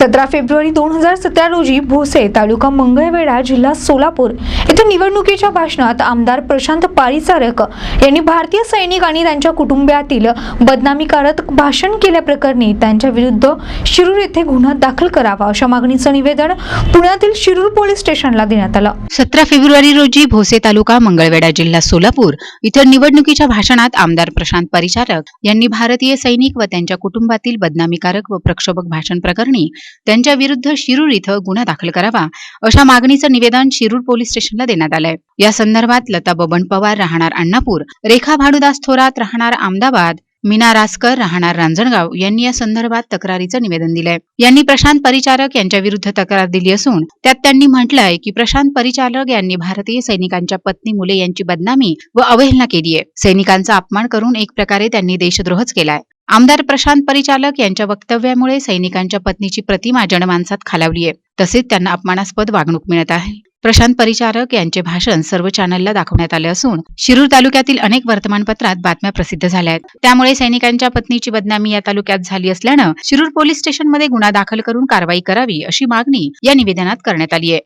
सतरा फेब्रुवारी दोन हजार सतरा रोजी भोसे तालुका मंगळवेढा जिल्हा सोलापूर येथे निवडणुकीच्या भाषणात आमदार प्रशांत पारिचारक यांनी भारतीय सैनिक आणि त्यांच्या कुटुंबियातील बदनामीकारक भाषण केल्याप्रकरणी त्यांच्या विरुद्ध शिरूर येथे गुन्हा दाखल करावा अशा मागणीचं निवेदन पुण्यातील शिरूर पोलीस स्टेशनला देण्यात आलं. सतरा फेब्रुवारी रोजी भोसे तालुका मंगळवेढा जिल्हा सोलापूर इथं निवडणुकीच्या भाषणात आमदार प्रशांत परिचारक यांनी भारतीय सैनिक व त्यांच्या कुटुंबातील बदनामीकारक व प्रक्षोभक भाषण प्रकरणी त्यांच्या विरुद्ध शिरूर इथं गुन्हा दाखल करावा अशा मागणीचं निवेदन शिरूर पोलीस स्टेशनला देण्यात आलंय. या संदर्भात लता बबन पवार राहणार अण्णापूर रेखा भाडुदास थोरात राहणार अहमदाबाद मीना रासकर राहणार रांजणगाव यांनी या संदर्भात तक्रारीचं निवेदन दिलंय. यांनी प्रशांत परिचारक यांच्या विरुद्ध तक्रार दिली असून त्यात त्यांनी म्हटलंय की प्रशांत परिचारक यांनी भारतीय सैनिकांच्या पत्नी मुले यांची बदनामी व अवहेलना केली आहे सैनिकांचा अपमान करून एक प्रकारे त्यांनी देशद्रोहच केलाय. आमदार प्रशांत परिचालक यांच्या वक्तव्यामुळे सैनिकांच्या पत्नीची प्रतिमा जनमानसात खालावली आहे. तसेच त्यांना अपमानास्पद वागणूक मिळत आहे. प्रशांत परिचारक यांचे भाषण सर्व चॅनलला दाखवण्यात आले असून शिरूर तालुक्यातील अनेक वर्तमानपत्रात बातम्या प्रसिद्ध झाल्या आहेत. त्यामुळे सैनिकांच्या पत्नीची बदनामी या तालुक्यात झाली असल्यानं शिरूर पोलीस स्टेशनमध्ये गुन्हा दाखल करून कारवाई करावी अशी मागणी या निवेदनात करण्यात आली आहे.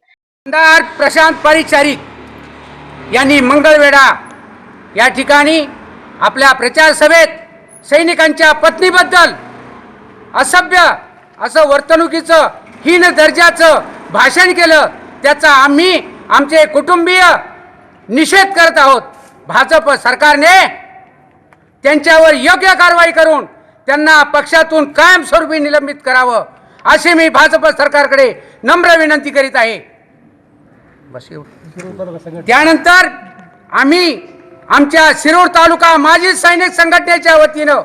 आमदार प्रशांत परिचारिक यांनी मंगळवेढा या ठिकाणी आपल्या प्रचार सभेत सैनिकांच्या पत्नीबद्दल असभ्य असं वर्तणुकीचं हीन दर्जाचं भाषण केलं त्याचा आम्ही आमचे कुटुंबीय निषेध करत आहोत भाजप सरकारने त्यांच्यावर योग्य कारवाई करून त्यांना पक्षातून कायमस्वरूपी निलंबित करावं अशी मी भाजप सरकारकडे नम्र विनंती करीत आहे. त्यानंतर आम्ही आमच्या शिरूर तालुका माजी सैनिक संघटनेच्या वतीनं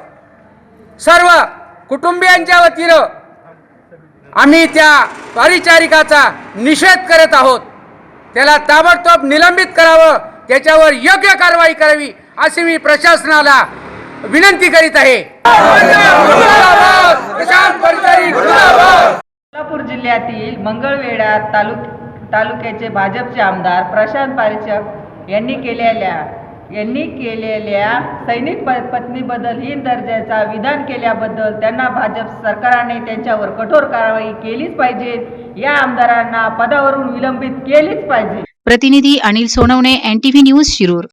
सर्व कुटुंबियांच्या वतीनं आम्ही त्या परिचारिकाचा निषेध करत आहोत. त्याला ताबडतोब निलंबित करावं त्याच्यावर योग्य कारवाई करावी अशी मी प्रशासनाला विनंती करीत आहे. कोल्हापूर सोलापूर जिल्ह्यातील मंगळवेढा तालुक तालुक्याचे भाजपचे आमदार प्रशांत पारिचक यांनी केलेल्या यांनी केलेल्या सैनिक प पत्नीबद्दल हीन दर्जाचा विधान केल्याबद्दल त्यांना भाजप सरकारने त्यांच्यावर कठोर कारवाई केलीच पाहिजे. या आमदारांना पदावरून विलंबित केलीच पाहिजे. प्रतिनिधी अनिल सोनवणे एनटीव्ही न्यूज शिरूर.